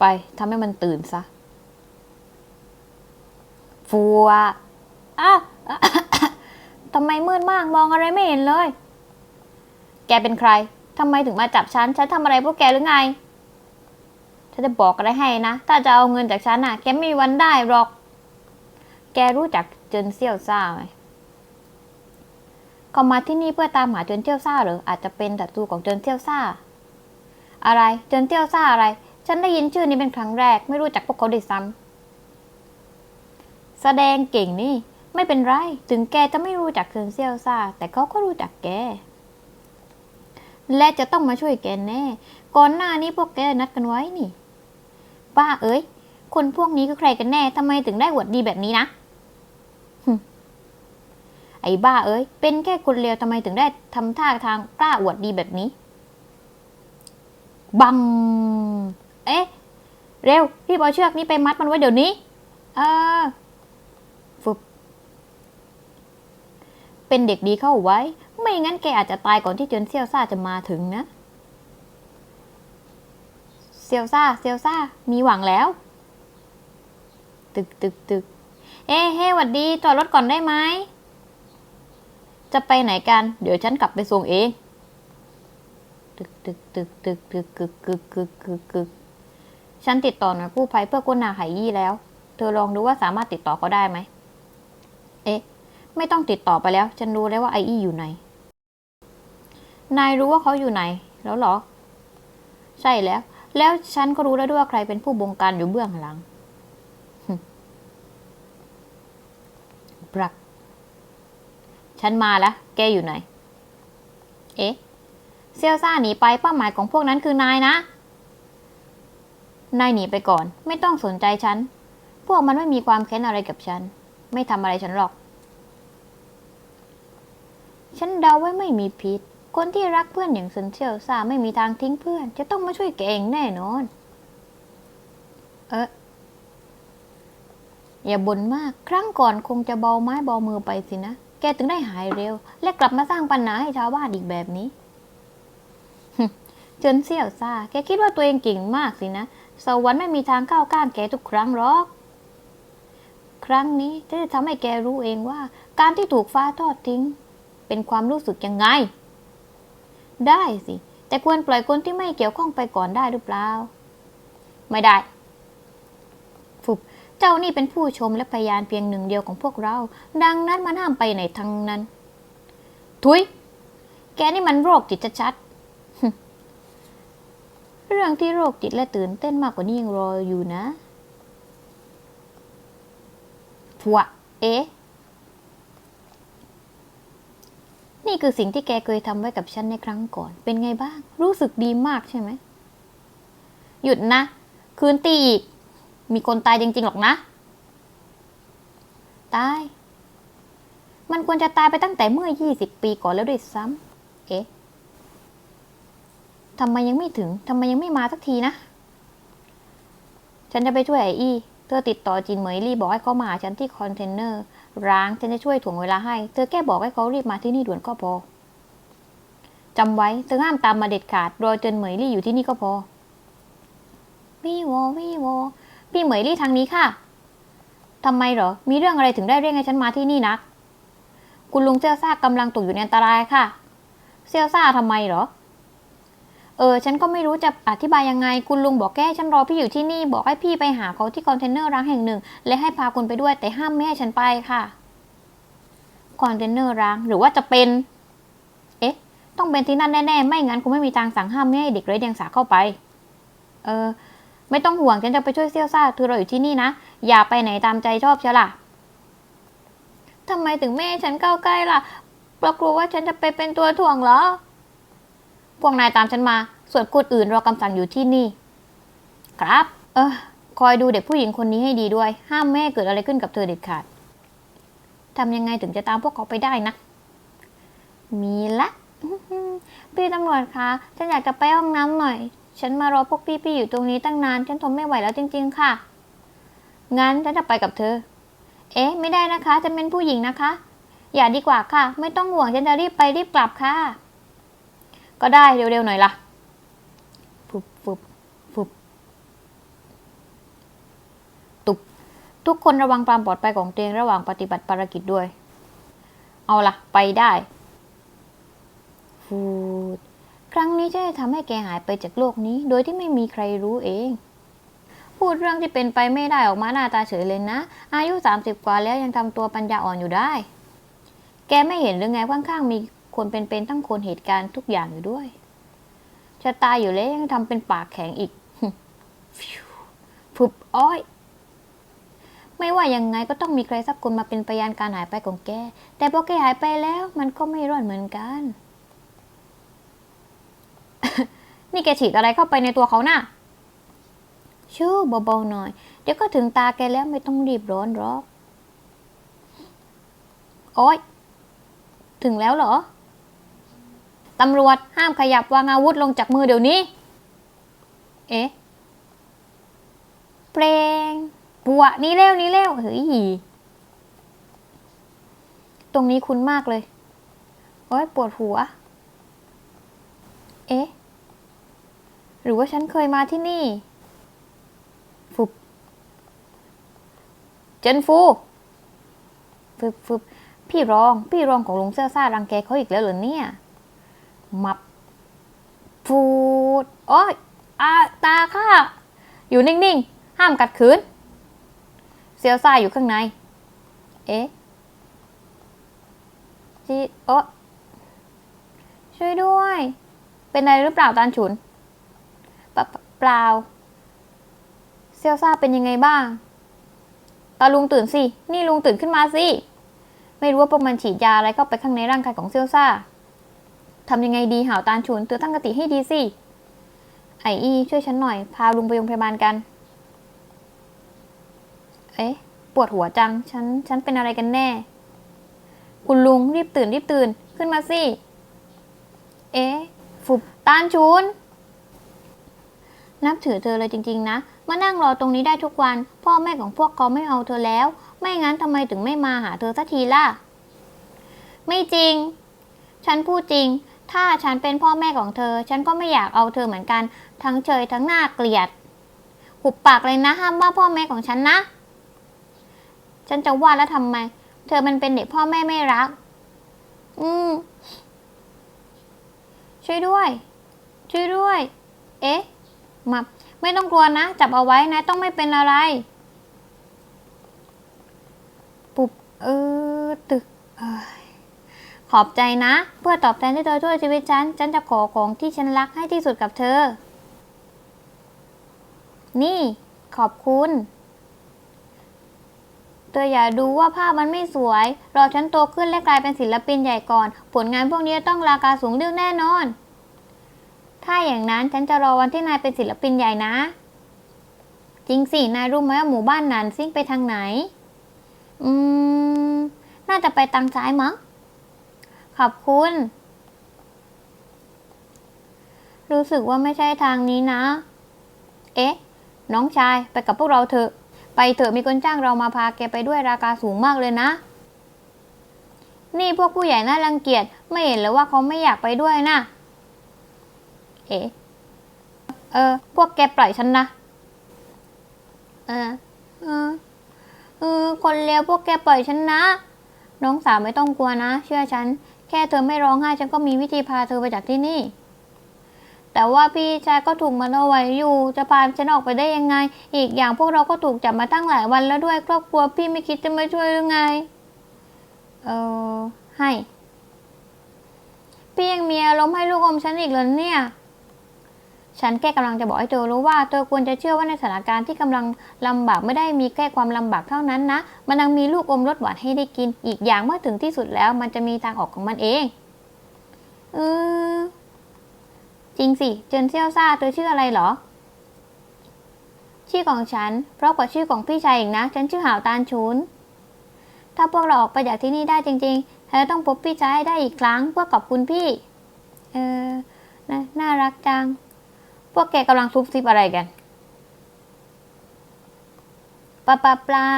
ไปทำให้มันตื่นซะ ฟัวอ้าวทำไมมืดมากมองอะไรไม่เห็นเลย แกเป็นใครทำไมถึงมาจับฉัน ฉันทำอะไรพวกแกหรือไง ฉันจะบอกอะไรให้นะ ถ้าจะเอาเงินจากฉันน่ะ แกไม่มีวันได้หรอก แกรู้จักเจินเซี่ยวซ่าไหมเขามาที่นี่เพื่อตามหาเจินเซี่ยวซ่าเหรืออาจจะเป็นศัตรูของเจินเซี่ยวซ่า อะไร เจินเซี่ยวซ่าอะไร ฉันได้ยินชื่อนี้เป็นครั้งแรก ไม่รู้จักพวกเขาด้วยซ้ำแสดงเก่งนี่ ไม่เป็นไร ถึงแกจะไม่รู้จักเจินเซียวซ่าแต่เขาก็รู้จักแก และจะต้องมาช่วยแกแน่ ก่อนหน้านี้พวกแกนัดกันไว้นี่ ป้าเอ้ยคนพวกนี้คือใครกันแน่ทำไมถึงได้หวดดีแบบนี้นะไอ้บ้าเอ้ย เป็นแค่คนเลวทำไมถึงได้ทำท่าทางกล้าอวดดีแบบนี้ บัง เอ๊ะ เร็วพี่บเอาเชือกนี้ไปมัดมันไว้เดี๋ยวนี้ เออฝึบเป็นเด็กดีเข้าไว้ ไม่งั้นแกอาจจะตายก่อนที่เจนเซียวซ่าจะมาถึงนะ เซียวซ่า เซียวซ่า มีหวังแล้ว ตึกตึกตึก เอ้เฮ้หวัดดี จอดรถก่อนได้ไหม จะไปไหนกัน เดี๋ยวฉันกลับไปส่งเองตึกตึกตึกตึกตึกกึกกึกกึกกึกกึก ฉันติดต่อหน่วยกู้ภัยเพื่อก้นนาไหยี่แล้ว เธอลองดูว่าสามารถติดต่อเขาได้ไหม เอ๊ะ ไม่ต้องติดต่อไปแล้ว ฉันรู้แล้วว่าไออี้อยู่ไหน นายรู้ว่าเขาอยู่ไหน แล้วเหรอ ใช่แล้ว แล้วฉันก็รู้แล้วด้วยว่าใครเป็นผู้บงการอยู่เบื้องหลังหึบรัก ฉันมาแล้วแกอยู่ไหน เอ๊ะ เซียวซ่าหนีไปเป้าหมายของพวกนั้นคือนายนะ นายหนีไปก่อน ไม่ต้องสนใจฉัน พวกมันไม่มีความแค้นอะไรกับฉัน ไม่ทำอะไรฉันหรอก ฉันเดาไว้ไม่มีผิด คนที่รักเพื่อนอย่างเซนเซียวซาไม่มีทางทิ้งเพื่อน จะต้องมาช่วยแกเองแน่นอน เอออย่าบ่นมาก ครั้งก่อนคงจะเบาไม้เบามือไปสินะ แกถึงได้หายเร็ว และกลับมาสร้างปัญหาให้ชาวบ้านอีกแบบนี้ เจนเซี่ยวซาแกคิดว่าตัวเองเก่งมากสินะ สวรรค์ไม่มีทางเข้าวก้านแกทุกครั้งหรอก ครั้งนี้จะทำให้แกรู้เองว่า การที่ถูกฟ้าทอดทิ้ง เป็นความรู้สึกยังไง ได้สิ แต่ควรปล่อยคนที่ไม่เกี่ยวข้องไปก่อนได้หรือเปล่า ไม่ได้ฟุบเจ้านี่เป็นผู้ชมและพยานเพียงหนึ่งเดียวของพวกเรา ดังนั้นมันห้ามไปไหนทั้งนั้น ทุย แกนี่มันโรคจิตชัด เรื่องที่โรคจิตและตื่นเต้นมากกว่านี้ยังรออยู่นะผัวเอ๊ะนี่คือสิ่งที่แกเคยทำไว้กับฉันในครั้งก่อน เป็นไงบ้าง รู้สึกดีมากใช่ไหม หยุดนะ คืนตีอีก มีคนตายจริงๆหรอกนะ ตาย มันควรจะตายไปตั้งแต่เมื่อ 20 ปีก่อนแล้วด้วยซ้ำเอ๊ะ ทำไมยังไม่ถึง ทำไมยังไม่มาสักทีนะ ฉันจะไปช่วยไออี้ เธอติดต่อจินเหมยลี่บอกให้เขามาหาฉันที่คอนเทนเนอร์ ร้าง ฉันจะช่วยถ่วงเวลาให้ เธอแค่บอกให้เขารีบมาที่นี่ด่วนก็พอ จำไว้ เธอห้ามตามมาเด็ดขาด รอจนเหมยลี่อยู่ที่นี่ก็พอวิโววิโวพี่เหมยลี่ทางนี้ค่ะทำไมเหรอ มีเรื่องอะไรถึงได้เรียกให้ฉันมาที่นี่นักคุณลุงเซียวซ่ากำลังตกอยู่ในอันตรายค่ะ เซียวซ่าทำไมเหรอ เออฉันก็ไม่รู้จะอธิบายยังไง คุณลุงบอกแค่ให้ฉันรอพี่อยู่ที่นี่ บอกให้พี่ไปหาเขาที่คอนเทนเนอร์ร้างแห่งหนึ่ง และให้พาคุณไปด้วยแต่ห้ามไม่ให้ฉันไปค่ะคอนเทนเนอร์ร้างหรือว่าจะเป็น เอ๊ะ ต้องเป็นที่นั่นแน่ๆ ไม่งั้นคงไม่มีทางสั่งห้ามไม่ให้เด็กไร้เดียงสาเข้าไป เออ ไม่ต้องห่วงฉันจะไปช่วยเซี่ยวซ่าเธอรออยู่ที่นี่นะ อย่าไปไหนตามใจชอบเชียล่ะทำไมถึงไม่ให้ฉันเข้าใกล้ล่ะเพราะกลัวว่าฉันจะไปเป็นตัวถ่วงเหรอ พวกนายตามฉันมา ส่วนคนอื่นรอคำสั่งอยู่ที่นี่ ครับ เออ คอยดูเด็กผู้หญิงคนนี้ให้ดีด้วย ห้ามแม่เกิดอะไรขึ้นกับเธอเด็ดขาดทำยังไงถึงจะตามพวกเขาไปได้นะ มีละพี่ตำรวจคะ ฉันอยากจะไปห้องน้ำหน่อย ฉันมารอพวกพี่ๆอยู่ตรงนี้ตั้งนาน ฉันทนไม่ไหวแล้วจริง ๆ ค่ะ งั้นฉันจะไปกับเธอ เอ๊ะ ไม่ได้นะคะ ฉันเป็นผู้หญิงนะคะ อย่าดีกว่าค่ะ ไม่ต้องห่วง ฉันจะรีบไปรีบกลับค่ะ ก็ได้เร็วๆหน่อยล่ะฟุบฟุบฟุบทุกคนระวังความปลอดภัยของตัวเองระหว่างปฏิบัติภารกิจด้วย เอาละไปได้ฟูดครั้งนี้จะได้ทำให้แกหายไปจากโลกนี้ โดยที่ไม่มีใครรู้เอง พูดเรื่องที่เป็นไปไม่ได้ออกมาหน้าตาเฉยเลยนะ อายุ 30 กว่าแล้วยังทำตัวปัญญาอ่อนอยู่ได้ แกไม่เห็นหรือไงข้างๆมี คนเป็นๆทั้งคนเหตุการณ์ทุกอย่างอยู่ด้วยจะตายอยู่แล้วยังทำเป็นปากแข็งอีกฟิวผุบอ้อย ไม่ว่ายังไงก็ต้องมีใครสักคนมาเป็นพยานการหายไปของแก แต่พอแกหายไปแล้วมันก็ไม่รอดเหมือนกัน นี่แกฉีดอะไรเข้าไปในตัวเขาน่ะชู้เบาๆหน่อย เดี๋ยวก็ถึงตาแกแล้วไม่ต้องรีบร้อนหรอก โอ๊ย ถึงแล้วเหรอ ตำรวจห้ามขยับวางอาวุธลงจากมือเดี๋ยวนี้ เอ๊ะ เพลงบัวนี่เร็วนี่เร็วเฮ้ยตรงนี้คุ้นมากเลย โอ๊ยปวดหัว เอ๊ะ หรือว่าฉันเคยมาที่นี่ ฟุบ เจนฟู ฟึบฟึบพี่รอง พี่รองของลุงเสื้อซ่ารังแกเขาอีกแล้วเหรอเนี่ย ฟูดโอ้ยอาตาค่ะอยู่นิ่งๆ ห้ามกัดขืน เซียวซ่าอยู่ข้างใน เอ๊ะจีโอะช่วยด้วย เป็นอะไรหรือเปล่าตานฉุนปเปล่า เซียวซ่าเป็นยังไงบ้าง ตาลุงตื่นสิ นี่ลุงตื่นขึ้นมาสิ ไม่รู้ว่าพวกมันฉีดยาอะไรเข้าไปข้างในร่างกายของเซียวซ่า ทำยังไงดีหาวตานฉุนเตือนตั้งกติให้ดีสิไออีช่วยฉันหน่อย พาลุงไปโรงพยาบาลกัน เอ๊ะ ปวดหัวจัง ฉัน ฉันเป็นอะไรกันแน่ คุณลุงรีบตื่นรีบตื่น ขึ้นมาสิ เอ๊ะฟุบตานชุน นับถือเธอเลยจริง ๆ นะ มานั่งรอตรงนี้ได้ทุกวัน พ่อแม่ของพวกเขาไม่เอาเธอแล้ว ไม่งั้นทำไมถึงไม่มาหาเธอสักทีล่ะ ไม่จริง ฉันพูดจริง ถ้าฉันเป็นพ่อแม่ของเธอ ฉันก็ไม่อยากเอาเธอเหมือนกัน ทั้งเฉยทั้งหน้าเกลียด หุบปากเลยนะห้ามว่าพ่อแม่ของฉันนะ ฉันจะว่าแล้วทำไม เธอมันเป็นเด็กพ่อแม่ไม่รัก อืม ช่วยด้วย ช่วยด้วย เอ๊ะ มาไม่ต้องกลัวนะ จับเอาไว้นะต้องไม่เป็นอะไร ปุบเออตึกเอ้ย ขอบใจนะ เพื่อตอบแทนที่เธอช่วยชีวิตฉัน ฉันจะขอของที่ฉันรักให้ที่สุดกับเธอ นี่ ขอบคุณ เธออย่าดูว่าภาพมันไม่สวย รอฉันโตขึ้นและกลายเป็นศิลปินใหญ่ก่อน ผลงานพวกนี้ต้องราคาสูงดึงแน่นอน ถ้าอย่างนั้นฉันจะรอวันที่นายเป็นศิลปินใหญ่นะ จริงสิ นายรู้ไหมว่าหมู่บ้านนั้นซิ่งไปทางไหน อืม น่าจะไปทางซ้ายมั้ง ขอบคุณ รู้สึกว่าไม่ใช่ทางนี้นะ เอ๊ะ น้องชายไปกับพวกเราเถอะ ไปเถอะมีคนจ้างเรามาพาแกไปด้วยราคาสูงมากเลยนะ นี่พวกผู้ใหญ่น่ารังเกียจไม่เห็นเลยว่าเขาไม่อยากไปด้วยนะ เอ๊ะ เออ พวกแกปล่อยฉันนะ เออ เออเออคนเลวพวกแกปล่อยฉันนะ น้องสาวไม่ต้องกลัวนะ เชื่อฉัน แค่เธอไม่ร้องไห้ฉันก็มีวิธีพาเธอไปจากที่นี่ แต่ว่าพี่ชายก็ถูกมันเอาไว้อยู่ จะพาฉันออกไปได้ยังไง อีกอย่างพวกเราก็ถูกจับมาตั้งหลายวันแล้วด้วยครอบครัวพี่ไม่คิดจะมาช่วยหรือไง เออให้ พี่ยังมีอารมณ์ให้ลูกอมฉันอีกเหรอเนี่ย ฉันแค่กำลังจะบอกให้เธอรู้ว่าเธอควรจะเชื่อว่าในสถานการณ์ที่กำลังลำบากไม่ได้มีแค่ความลำบากเท่านั้นนะ มันยังมีลูกอมรสหวานให้ได้กิน อีกอย่างเมื่อถึงที่สุดแล้วมันจะมีทางออกของมันเอง เออจริงสิเจนเซียวซาเธอชื่ออะไรเหรอ ชื่อของฉัน เพราะกว่าชื่อของพี่ชายอีกนะ ฉันชื่อหาวตานชุน ถ้าพวกเราออกไปจากที่นี่ได้จริงๆเธอต้องพบพี่ชายได้อีกครั้งเพื่อขอบคุณพี่ เออนน่ารักจัง พวกแกกำลังซุบซิบอะไรกันปะปะเปล่า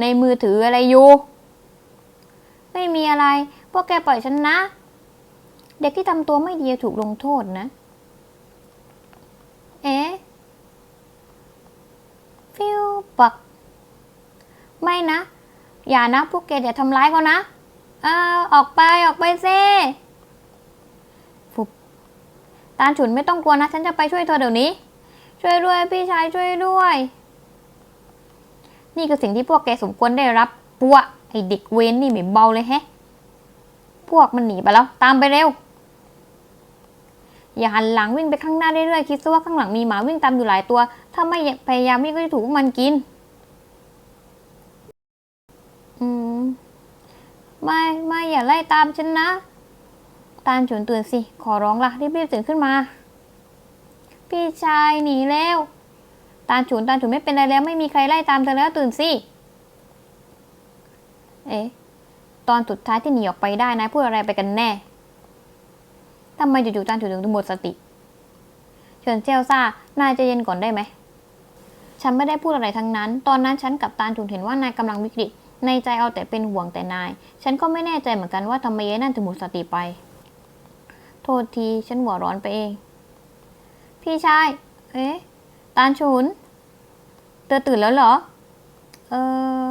ในมือถืออะไรอยู่ ไม่มีอะไร พวกแกปล่อยฉันนะ เด็กที่ทำตัวไม่ดีถูกลงโทษนะ เอ๊ะ ฟิวปัก ไม่นะ อย่านะ พวกแกอย่าทำร้ายเขานะ เออออกไปออกไปเซ่ฟุบ ตาลฉุนไม่ต้องกลัวนะ ฉันจะไปช่วยเธอเดี๋ยวนี้ ช่วยด้วยพี่ชายช่วยด้วย นี่คือสิ่งที่พวกแกสมควรได้รับปัวไอเด็กเวนนี่ไม่เบาเลยแฮะ พวกมันหนีไปแล้ว ตามไปเร็ว อย่าหันหลังวิ่งไปข้างหน้าเรื่อยๆคิดซะว่าข้างหลังมีหมาวิ่งตามอยู่หลายตัว ถ้าไม่พยายามวิ่งก็จะถูกพวกมันกิน อืม ไม่ไม่อย่าไล่ตามฉันนะ ตาลฉุนตื่นสิ ขอร้องละรีบๆตื่นขึ้นมา พี่ชายหนีแล้ว ตาลฉุนตาลฉุนไม่เป็นไรแล้ว ไม่มีใครไล่ตามเธอแล้วตื่นสิ เอ๊ะตอนสุดท้ายที่หนีออกไปได้นายพูดอะไรไปกันแน่ทำไมจู่ๆตาลฉุนถึงหมดสติเฉินเจียวซ่านายจะเย็นก่อนได้ไหมฉันไม่ได้พูดอะไรทั้งนั้น ตอนนั้นฉันกับตาลฉุนเห็นว่านายกำลังวิกฤต ในใจเอาแต่เป็นห่วงแต่นาย ฉันก็ไม่แน่ใจเหมือนกันว่าทำไมยายนั่นถึงหมดสติไป โทษที ฉันหัวร้อนไปเอง พี่ชาย เอ๊ะ ตาลฉุน เธอตื่นแล้วเหรอ เออ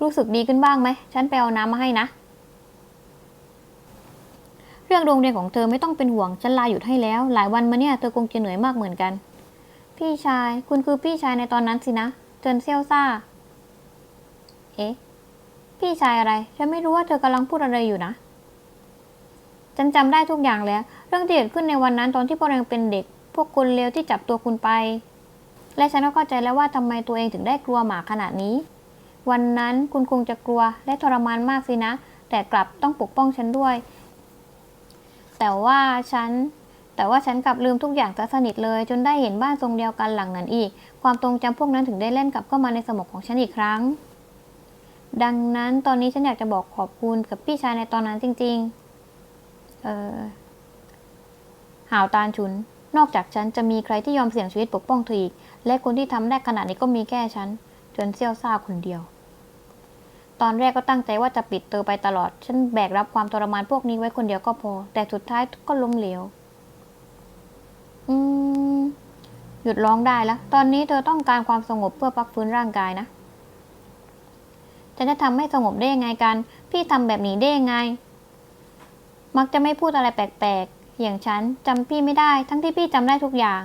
รู้สึกดีขึ้นบ้างไหม ฉันไปเอาน้ำมาให้นะ เรื่องโรงเรียนของเธอไม่ต้องเป็นห่วง ฉันลาหยุดให้แล้ว หลายวันมาเนี่ย เธอคงจะเหนื่อยมากเหมือนกัน พี่ชาย คุณคือพี่ชายในตอนนั้นสินะ เจินเซียวซ่า เอ๊ะ พี่ชายอะไร ฉันไม่รู้ว่าเธอกำลังพูดอะไรอยู่นะ ฉันจำได้ทุกอย่างแล้ว เรื่องที่เกิดขึ้นในวันนั้นตอนที่พวกเรายังเป็นเด็ก พวกคนเลวที่จับตัวคุณไป และฉันก็เข้าใจแล้วว่าทำไมตัวเองถึงได้กลัวหมาขนาดนี้ วันนั้นคุณคงจะกลัวและทรมานมากสินะ แต่กลับต้องปกป้องฉันด้วย แต่ว่าฉัน แต่ว่าฉันกลับลืมทุกอย่างซะสนิทเลย จนได้เห็นบ้านทรงเดียวกันหลังนั้นอีก ความทรงจำพวกนั้นถึงได้เล่นกลับเข้ามาในสมองของฉันอีกครั้ง ดังนั้นตอนนี้ฉันอยากจะบอกขอบคุณกับพี่ชายในตอนนั้นจริง ๆ เออหาวตาลฉุน นอกจากฉันจะมีใครที่ยอมเสี่ยงชีวิตปกป้องเธออีก และคนที่ทำได้ขนาดนี้ก็มีแค่ฉันจนเซี่ยวซ่าคนเดียว ตอนแรกก็ตั้งใจว่าจะปิดเธอไปตลอด ฉันแบกรับความทรมานพวกนี้ไว้คนเดียวก็พอ แต่สุดท้ายก็ล้มเหลว อืม หยุดร้องได้แล้ว ตอนนี้เธอต้องการความสงบเพื่อพักฟื้นร่างกายนะฉันจะทำให้สงบได้ยังไงกัน พี่ทำแบบนี้ได้ยังไง มักจะไม่พูดอะไรแปลกๆ อย่างฉันจำพี่ไม่ได้ ทั้งที่พี่จำได้ทุกอย่าง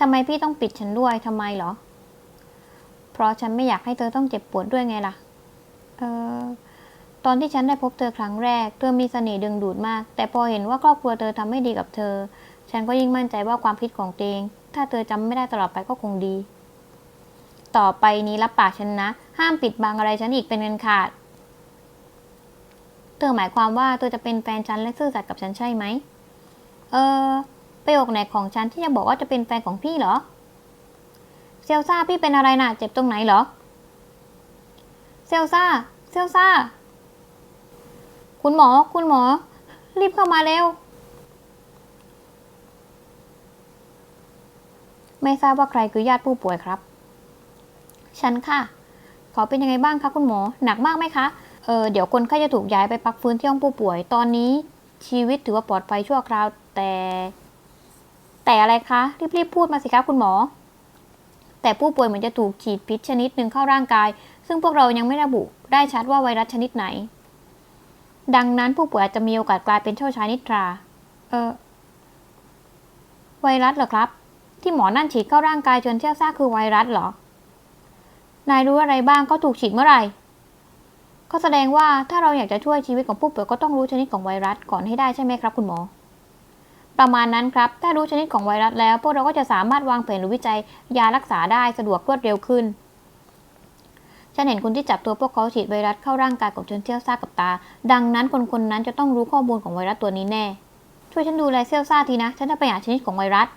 ทำไมพี่ต้องปิดฉันด้วยทำไมเหรอ เพราะฉันไม่อยากให้เธอต้องเจ็บปวดด้วยไงล่ะ เออตอนที่ฉันได้พบเธอครั้งแรก เธอมีเสน่ห์ดึงดูดมาก แต่พอเห็นว่าครอบครัวเธอทำไม่ดีกับเธอ ฉันก็ยิ่งมั่นใจว่าความคิดของตัวเอง ถ้าเธอจำไม่ได้ตลอดไปก็คงดี ต่อไปนี้รับปากฉันนะ ห้ามปิดบังอะไรฉันอีกเป็นเงินขาด ธอหมายความว่าเธอจะเป็นแฟนฉันและซื่อสัตย์กับฉันใช่ไหม เออประโยคไหนของฉันที่จะบอกว่าจะเป็นแฟนของพี่เหรอ เซลซ่าพี่เป็นอะไรน่ะ เจ็บตรงไหนเหรอ เซลซ่า เซลซ่า คุณหมอ คุณหมอ รีบเข้ามาเร็ว ไม่ทราบว่าใครคือญาติผู้ป่วยครับ ฉันค่ะ ขอเป็นยังไงบ้างคะคุณหมอ หนักมากไหมคะ เออเดี๋ยวคนไข้จะถูกย้ายไปพักฟื้นที่ห้องผู้ป่วย ตอนนี้ชีวิตถือว่าปลอดภัยชั่วคราวแต่ แต่อะไรคะ รีบๆพูดมาสิคะคุณหมอ แต่ผู้ป่วยเหมือนจะถูกฉีดพิษชนิดหนึ่งเข้าร่างกาย ซึ่งพวกเรายังไม่ระบุได้ชัดว่าไวรัสชนิดไหน ดังนั้นผู้ป่วยอาจจะมีโอกาสกลายเป็นเจ้าชายนิทรา เออไวรัสเหรอครับ ที่หมอนั่นฉีดเข้าร่างกายจนเชี่ยวซ่าคือไวรัสเหรอนายรู้อะไรบ้างเขาถูกฉีดเมื่อไหร่ ก็แสดงว่าถ้าเราอยากจะช่วยชีวิตของผู้ป่วยก็ต้องรู้ชนิดของไวรัสก่อนให้ได้ใช่ไหมครับ คุณหมอ ประมาณนั้นครับ ถ้ารู้ชนิดของไวรัสแล้ว พวกเราก็จะสามารถวางแผนหรือวิจัยยารักษาได้สะดวกรวดเร็วขึ้นฉันเห็นคนที่จับตัวพวกเขาฉีดไวรัสเข้าร่างกายของจนเซี่ยวซ่ากับตา ดังนั้นคนคนนั้นจะต้องรู้ข้อมูลของไวรัสตัวนี้แน่ ช่วยฉันดูแลเซี่ยวซ่าทีนะ ฉันจะไปหาชนิดของไวรัส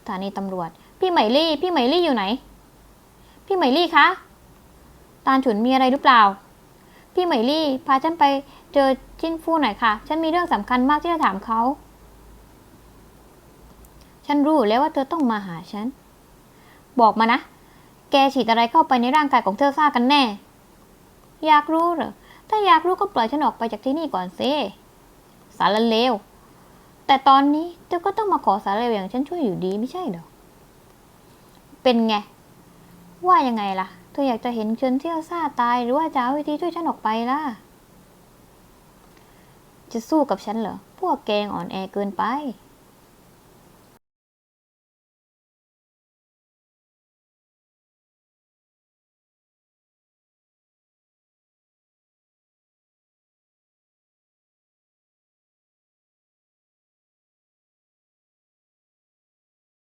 สถานีตำรวจ พี่ไหมลี่ พี่ไหมลี่อยู่ไหน พี่ไหมลี่คะ ตาลฉุนมีอะไรหรือเปล่า พี่ไหมลี่พาฉันไปเจอจิ้นฟู่หน่อยค่ะ ฉันมีเรื่องสำคัญมากที่จะถามเขา ฉันรู้แล้วว่าเธอต้องมาหาฉัน บอกมานะ แกฉีดอะไรเข้าไปในร่างกายของเธอซ่ากันแน่ อยากรู้เหรอ ถ้าอยากรู้ก็ปล่อยฉันออกไปจากที่นี่ก่อนสิสารเลว แต่ตอนนี้เธอก็ต้องมาขอสารเลวอย่างฉันช่วยอยู่ดีไม่ใช่เหรอ เป็นไง ว่ายังไงล่ะ เธออยากจะเห็นเชิญเที่ยวซาตายหรือว่าจะเอาวิธีช่วยฉันออกไปล่ะ จะสู้กับฉันเหรอ พวกแกงอ่อนแอเกินไป